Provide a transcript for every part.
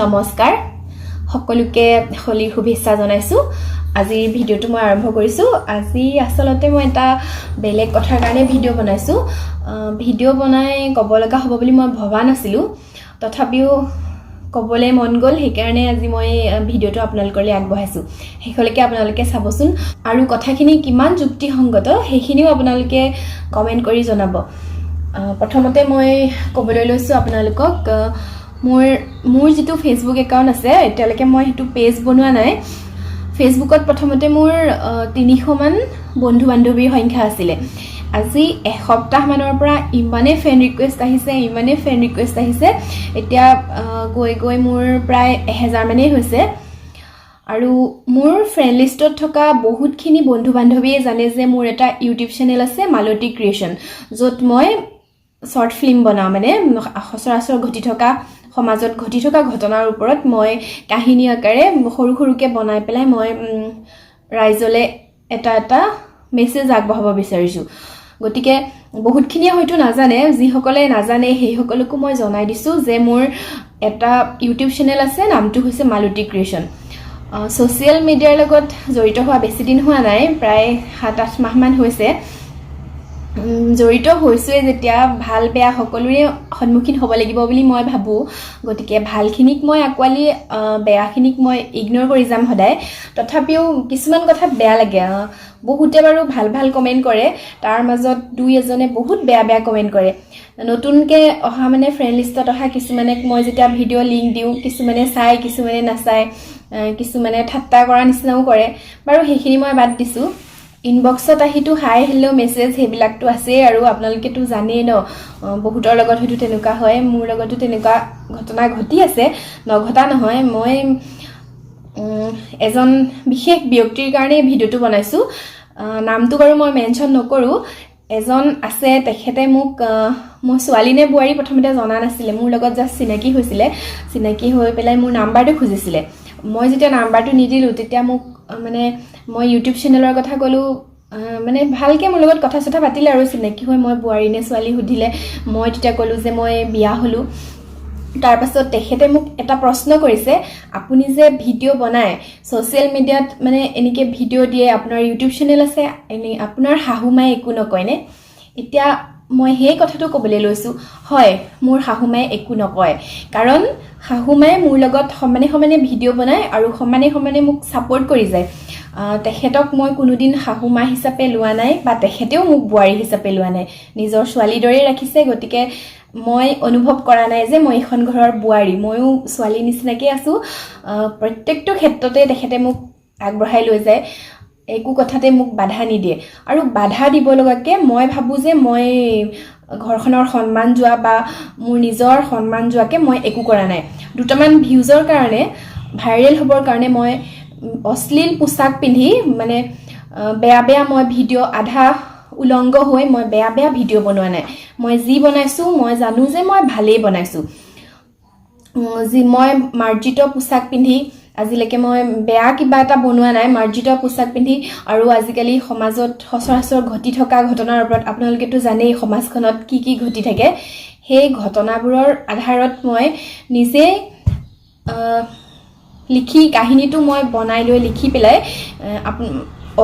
নমস্কাৰ। সকলোকে হোলীৰ শুভেচ্ছা জনাইছোঁ। আজিৰ ভিডিঅ'টো মই আৰম্ভ কৰিছোঁ। আজি আচলতে মই এটা বেলেগ কথাৰ কাৰণে ভিডিঅ' বনাইছোঁ। ভিডিঅ' বনাই ক'ব লগা হ'ব বুলি মই ভবা নাছিলোঁ। তথাপিও ক'বলৈ মন গ'ল সেইকাৰণে আজি মই ভিডিঅ'টো আপোনালোকলৈ আগবঢ়াইছোঁ। শেষলৈকে আপোনালোকে চাবচোন। আৰু কথাখিনি কিমান যুক্তিসংগত সেইখিনিও আপোনালোকে কমেণ্ট কৰি জনাব। প্ৰথমতে মই ক'বলৈ লৈছোঁ আপোনালোকক মোৰ মোৰ যিটো ফেচবুক একাউণ্ট আছে, এতিয়ালৈকে মই সেইটো পেজ বনোৱা নাই। ফেচবুকত প্ৰথমতে মোৰ তিনিশমান বন্ধু বান্ধৱীৰ সংখ্যা আছিলে। আজি এসপ্তাহমানৰ পৰা ইমানেই ফ্ৰেণ্ড ৰিকুৱেষ্ট আহিছে ইমানেই ফ্ৰেণ্ড ৰিকুৱেষ্ট আহিছে। এতিয়া গৈ গৈ মোৰ প্ৰায় এহেজাৰমানেই হৈছে। আৰু মোৰ ফ্ৰেণ্ড লিষ্টত থকা বহুতখিনি বন্ধু বান্ধৱীয়ে জানে যে মোৰ এটা ইউটিউব চেনেল আছে মালতী ক্ৰিয়েশ্যন য'ত মই শ্বৰ্ট ফিল্ম বনাওঁ মানে সচৰাচৰ ঘটি থকা সমাজত ঘটি থকা ঘটনাৰ ওপৰত মই কাহিনী আকাৰে সৰু সৰুকৈ বনাই পেলাই মই ৰাইজলৈ এটা এটা মেছেজ আগবঢ়াব বিচাৰিছোঁ। গতিকে বহুতখিনিয়ে হয়তো নাজানে যিসকলে নাজানে সেইসকলকো মই জনাই দিছোঁ যে মোৰ এটা ইউটিউব চেনেল আছে নামটো হৈছে মালতী ক্ৰিয়েশ্যন ছ'চিয়েল মিডিয়াৰ লগত জড়িত হোৱা বেছি দিন হোৱা নাই প্ৰায় সাত আঠ মাহমান হৈছে। জড়িত হৈছোঁৱে যেতিয়া ভাল বেয়া সকলোৰে সন্মুখীন হ'ব লাগিব বুলি মই ভাবোঁ। গতিকে ভালখিনিক মই আঁকোৱালি বেয়াখিনিক মই ইগন'ৰ কৰি যাম সদায়। তথাপিও কিছুমান কথাত বেয়া লাগে বহুতে বাৰু ভাল ভাল কমেণ্ট কৰে তাৰ মাজত দুই এজনে বহুত বেয়া বেয়া কমেণ্ট কৰে। নতুনকৈ অহা মানে ফ্ৰেণ্ড লিষ্টত অহা কিছুমানে মই যেতিয়া ভিডিঅ' লিংক দিওঁ কিছুমানে চাই কিছুমানে নাচায় কিছুমানে ঠাট্টা কৰা নিচিনাও কৰে। বাৰু সেইখিনি মই বাদ দিছোঁ। ইনবক্সত আহিতো হাই হেল্ল' মেছেজ সেইবিলাকতো আছেই আৰু আপোনালোকেতো জানেই ন বহুতৰ লগত হয়তো তেনেকুৱা হয় মোৰ লগতো তেনেকুৱা ঘটনা ঘটি আছে নঘটা নহয় মই এজন বিশেষ ব্যক্তিৰ কাৰণে ভিডিঅ'টো বনাইছোঁ নামটো বাৰু মই মেনশ্যন নকৰোঁ এজন আছে তেখেতে মোক মোৰ ছোৱালী নে বোৱাৰী প্ৰথমতে জনা নাছিলে মোৰ লগত জাষ্ট চিনাকি হৈছিলে চিনাকি হৈ পেলাই মোৰ নাম্বাৰটো খুজিছিলে মই যেতিয়া নাম্বাৰটো নিদিলোঁ তেতিয়া মোক মানে মই ইউটিউব চেনেলৰ কথা ক'লোঁ মানে ভালকৈ মোৰ লগত কথা চথা পাতিলে আৰু চিনাকি হৈ মই বোৱাৰী নে ছোৱালী সুধিলে মই তেতিয়া ক'লোঁ যে মই বিয়া হ'লোঁ। তাৰপাছত তেখেতে মোক এটা প্ৰশ্ন কৰিছে আপুনি যে ভিডিঅ' বনায় ছ'চিয়েল মিডিয়াত মানে এনেকৈ ভিডিঅ' দিয়ে আপোনাৰ ইউটিউব চেনেল আছে এনে আপোনাৰ শাহু মায়ে একো নকয়নে এতিয়া মই সেই কথাটো ক'বলৈ লৈছোঁ হয় মোৰ শাহু মায়ে একো নকয়। কাৰণ শাহু মায়ে মোৰ লগত সমানে সমানে ভিডিঅ' বনায় আৰু সমানে সমানে মোক ছাপৰ্ট কৰি যায়। তেখেতক মই কোনোদিন শাহু মা হিচাপে লোৱা নাই বা তেখেতেও মোক বোৱাৰী হিচাপে লোৱা নাই। নিজৰ ছোৱালীৰ দৰেই ৰাখিছে গতিকে মই অনুভৱ কৰা নাই যে মই এইখন ঘৰৰ বোৱাৰী। ময়ো ছোৱালীৰ নিচিনাকৈ আছোঁ। প্ৰত্যেকটো ক্ষেত্ৰতে তেখেতে মোক আগবঢ়াই লৈ যায়। একো কথাতে মোক বাধা নিদিয়ে। আৰু বাধা দিব লগাকৈ মই ভাবোঁ যে মই ঘৰখনৰ সন্মান যোৱা বা মোৰ নিজৰ সন্মান যোৱাকৈ মই একো কৰা নাই। দুটামান ভিউজৰ কাৰণে ভাইৰেল হ'বৰ কাৰণে মই অশ্লীল পোচাক পিন্ধি মানে বেয়া বেয়া মই ভিডিঅ' আধা উলংগ হৈ মই বেয়া বেয়া ভিডিঅ' বনোৱা নাই। মই যি বনাইছোঁ মই জানো যে মই ভালেই বনাইছোঁ। যি মই মাৰ্জিত পোচাক পিন্ধি আজিলৈকে মই বেয়া কিবা এটা বনোৱা নাই মাৰ্জিত পোচাক পিন্ধি আৰু আজিকালি সমাজত সচৰাচৰ ঘটি থকা ঘটনাৰ ওপৰত আপোনালোকেতো জানেই সমাজখনত কি কি ঘটি থাকে। সেই ঘটনাবোৰৰ আধাৰত মই আহ, লিখি কাহিনীটো মই বনাই লৈ লিখি পেলাই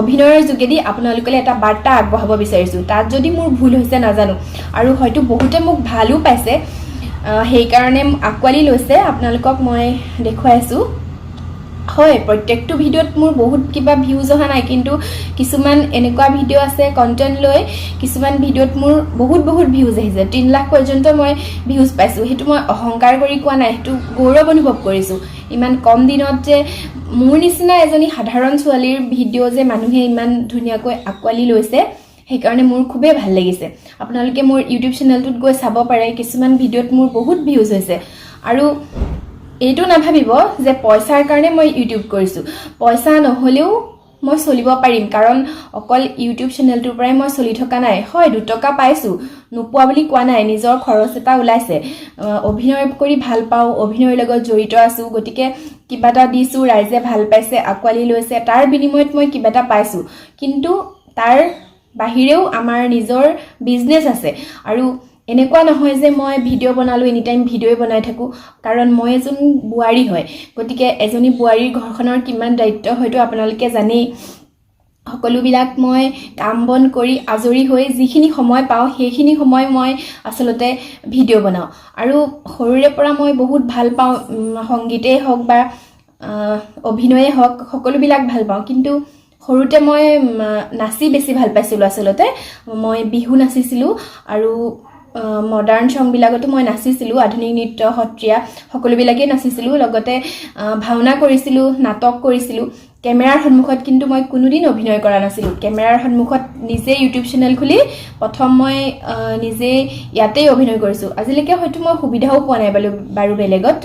অভিনয়ৰ যোগেদি আপোনালোকলৈ এটা বাৰ্তা আগবঢ়াব বিচাৰিছোঁ। তাত যদি মোৰ ভুল হৈছে নাজানো আৰু হয়তো বহুতে মোক ভালো পাইছে সেইকাৰণে আঁকোৱালি লৈছে। আপোনালোকক মই দেখুৱাই আছোঁ হয়, প্ৰত্যেকটো ভিডিঅ'ত মোৰ বহুত কিবা ভিউজ অহা নাই, কিন্তু কিছুমান এনেকুৱা ভিডিঅ' আছে কণ্টেণ্ট লৈ, কিছুমান ভিডিঅ'ত মোৰ বহুত বহুত ভিউজ আহিছে। তিনি লাখ পৰ্যন্ত মই ভিউজ পাইছোঁ। সেইটো মই অহংকাৰ কৰি কোৱা নাই, সেইটো গৌৰৱ অনুভৱ কৰিছোঁ। ইমান কম দিনত যে মোৰ নিচিনা এজনী সাধাৰণ ছোৱালীৰ ভিডিঅ' যে মানুহে ইমান ধুনীয়াকৈ আঁকোৱালি লৈছে, সেইকাৰণে মোৰ খুবেই ভালো লাগিছে। আপোনালোকে মোৰ ইউটিউব চেনেলটোত গৈ চাব পাৰে, কিছুমান ভিডিঅ'ত মোৰ বহুত ভিউজ হৈছে। আৰু এইটো নাভাবিব যে পইচাৰ কাৰণে মই ইউটিউব কৰিছোঁ। পইচা নহ'লেও মই চলিব পাৰিম কাৰণ অকল ইউটিউব চেনেলটোৰ পৰাই মই চলি থকা নাই। হয় দুটকা পাইছোঁ নোপোৱা বুলি কোৱা নাই নিজৰ খৰচ এটা ওলাইছে। অভিনয় কৰি ভাল পাওঁ অভিনয়ৰ লগত জড়িত আছোঁ গতিকে কিবা এটা দিছোঁ ৰাইজে ভাল পাইছে আঁকোৱালি লৈছে তাৰ বিনিময়ত মই কিবা এটা পাইছোঁ। কিন্তু তাৰ বাহিৰেও আমাৰ নিজৰ বিজনেছ আছে। আৰু এনেকুৱা নহয় যে মই ভিডিঅ' বনালোঁ এনি টাইম ভিডিঅ'ই বনাই থাকোঁ কাৰণ মই এজন বোৱাৰী হয়। গতিকে এজনী বোৱাৰীৰ ঘৰখনৰ কিমান দায়িত্ব হয়তো আপোনালোকে জানেই। সকলোবিলাক মই কাম বন কৰি আজৰি হৈ যিখিনি সময় পাওঁ সেইখিনি সময় মই আচলতে ভিডিঅ' বনাওঁ। আৰু সৰুৰে পৰা মই বহুত ভাল পাওঁ সংগীতেই হওক বা আহ, অভিনয়েই হওক সকলোবিলাক ভাল পাওঁ। কিন্তু সৰুতে মই নাচি বেছি ভাল পাইছিলোঁ আচলতে। মই বিহু নাচিছিলোঁ আৰু মডাৰ্ণ ছংবিলাকতো মই নাচিছিলোঁ আধুনিক নৃত্য সত্ৰীয়া সকলোবিলাকেই নাচিছিলোঁ লগতে ভাওনা কৰিছিলোঁ নাটক কৰিছিলোঁ। কেমেৰাৰ সন্মুখত কিন্তু মই কোনোদিন অভিনয় কৰা নাছিলোঁ। কেমেৰাৰ সন্মুখত নিজে ইউটিউব চেনেল খুলি প্ৰথম মই নিজেই ইয়াতেই অভিনয় কৰিছোঁ। আজিলৈকে হয়তো মই সুবিধাও পোৱা নাই বাৰু বাৰু বেলেগত।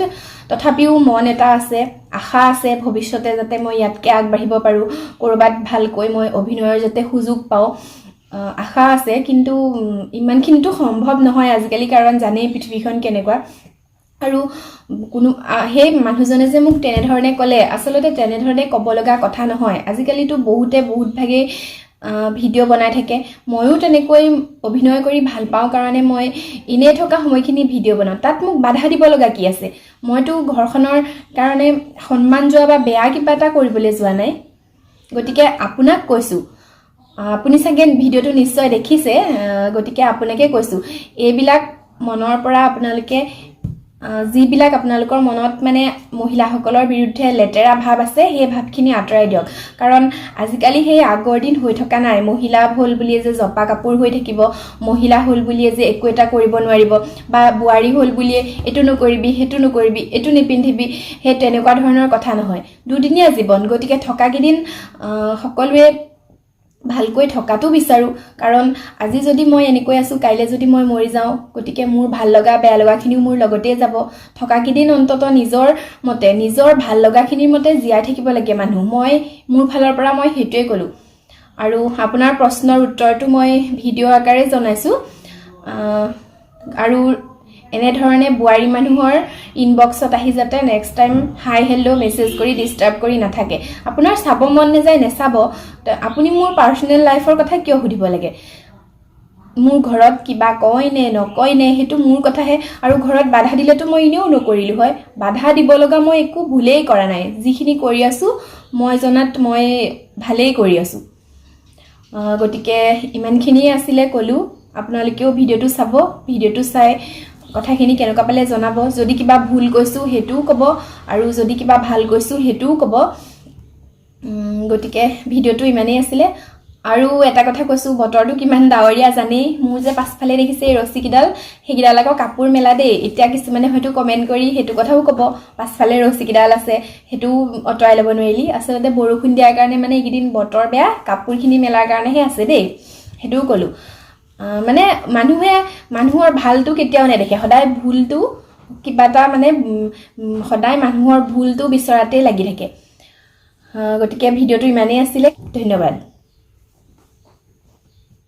তথাপিও মন এটা আছে আশা আছে ভৱিষ্যতে যাতে মই ইয়াতকৈ আগবাঢ়িব পাৰোঁ ক'ৰবাত ভালকৈ মই অভিনয়ৰ যাতে সুযোগ পাওঁ। আশা আছে কিন্তু ইমানখিনিতো সম্ভৱ নহয় আজিকালি কাৰণ জানেই পৃথিৱীখন কেনেকুৱা। আৰু কোনো সেই মানুহজনে যে মোক তেনেধৰণে ক'লে আচলতে তেনেধৰণে ক'ব লগা কথা নহয়। আজিকালিতো বহুতে বহুত ভাগেই ভিডিঅ' বনাই থাকে। ময়ো তেনেকৈ অভিনয় কৰি ভাল পাওঁ কাৰণে মই এনেই থকা সময়খিনি ভিডিঅ' বনাওঁ। তাত মোক বাধা দিব লগা কি আছে? মইতো ঘৰখনৰ কাৰণে সন্মান যোৱা বা বেয়া কিবা এটা কৰিবলৈ যোৱা নাই। গতিকে আপোনাক কৈছোঁ আপুনি চাগে ভিডিঅ'টো নিশ্চয় দেখিছে গতিকে আপোনাকে কৈছোঁ। এইবিলাক মনৰ পৰা আপোনালোকে যিবিলাক আপোনালোকৰ মনত মানে মহিলাসকলৰ বিৰুদ্ধে লেতেৰা ভাৱ আছে সেই ভাৱখিনি আঁতৰাই দিয়ক। কাৰণ আজিকালি সেই আগৰ দিন হৈ থকা নাই। মহিলা হ'ল বুলিয়ে যে জপা কাপোৰ হৈ থাকিব মহিলা হ'ল বুলিয়ে যে একো এটা কৰিব নোৱাৰিব বা বোৱাৰী হ'ল বুলিয়ে এইটো নকৰিবি সেইটো নকৰিবি এইটো নিপিন্ধিবি সেই তেনেকুৱা ধৰণৰ কথা নহয়। দুদিনীয়া জীৱন গতিকে থকাকেইদিন সকলোৱে ভালকৈ থকাটো বিচাৰোঁ। কাৰণ আজি যদি মই এনেকৈ আছোঁ কাইলৈ যদি মই মৰি যাওঁ গতিকে মোৰ ভাল লগা বেয়া লগাখিনিও মোৰ লগতেই যাব। থকাকেইদিন অন্তত নিজৰ মতে নিজৰ ভাল লগাখিনিৰ মতে জীয়াই থাকিব লাগে মানুহ। মই মোৰ ফালৰ পৰা মই সেইটোৱে ক'লোঁ। আৰু আপোনাৰ প্ৰশ্নৰ উত্তৰটো মই ভিডিঅ' আকাৰে জনাইছোঁ। আৰু এনেধৰণে বোৱাৰী মানুহৰ ইনবক্সত আহি যাতে next time hi hello' message কৰি ডিষ্টাৰ্ব কৰি নাথাকে। আপোনাৰ চাব মন নাযায় নেচাব আপুনি মোৰ পাৰ্চনেল লাইফৰ কথা কিয় সুধিব লাগে? মোৰ ঘৰত কিবা কয় নে নকয় নে সেইটো মোৰ কথাহে। আৰু ঘৰত বাধা দিলেতো মই এনেও নকৰিলোঁ হয়। বাধা দিব লগা মই একো ভুলেই কৰা নাই। যিখিনি কৰি আছোঁ মই জনাত মই ভালেই কৰি আছোঁ। গতিকে ইমানখিনিয়ে আছিলে ক'লোঁ। আপোনালোকেও ভিডিঅ'টো চাব। ভিডিঅ'টো চাই কথাখিনি কেনেকুৱা পালে জনাব? যদি কিবা ভুল কৈছোঁ সেইটোও ক'ব আৰু যদি কিবা ভাল কৈছোঁ সেইটোও ক'ব। গতিকে ভিডিঅ'টো ইমানেই আছিলে। আৰু এটা কথা কৈছোঁ বতৰটো কিমান ডাৱৰীয়া জানেই। মোৰ যে পাছফালে দেখিছে এই ৰছীকেইডাল সেইকেইডাল আকৌ কাপোৰ মেলা দেই। এতিয়া কিছুমানে হয়তো কমেণ্ট কৰি সেইটো কথাও ক'ব পাছফালে ৰছীকেইডাল আছে সেইটোও আঁতৰাই ল'ব নোৱাৰিলি। আচলতে বৰষুণ দিয়াৰ কাৰণে মানে এইকেইদিন বতৰ বেয়া কাপোৰখিনি মেলাৰ কাৰণেহে আছে দেই। সেইটোও ক'লোঁ। মানে মানুহে মানুহৰ ভালটো কেতিয়াও নেদেখে। সদায় ভুলটো কিবা এটা মানে সদায় মানুহৰ ভুলটো বিচৰাতেই লাগি থাকে। গতিকে ভিডিঅ'টো ইমানেই আছিলে। ধন্যবাদ।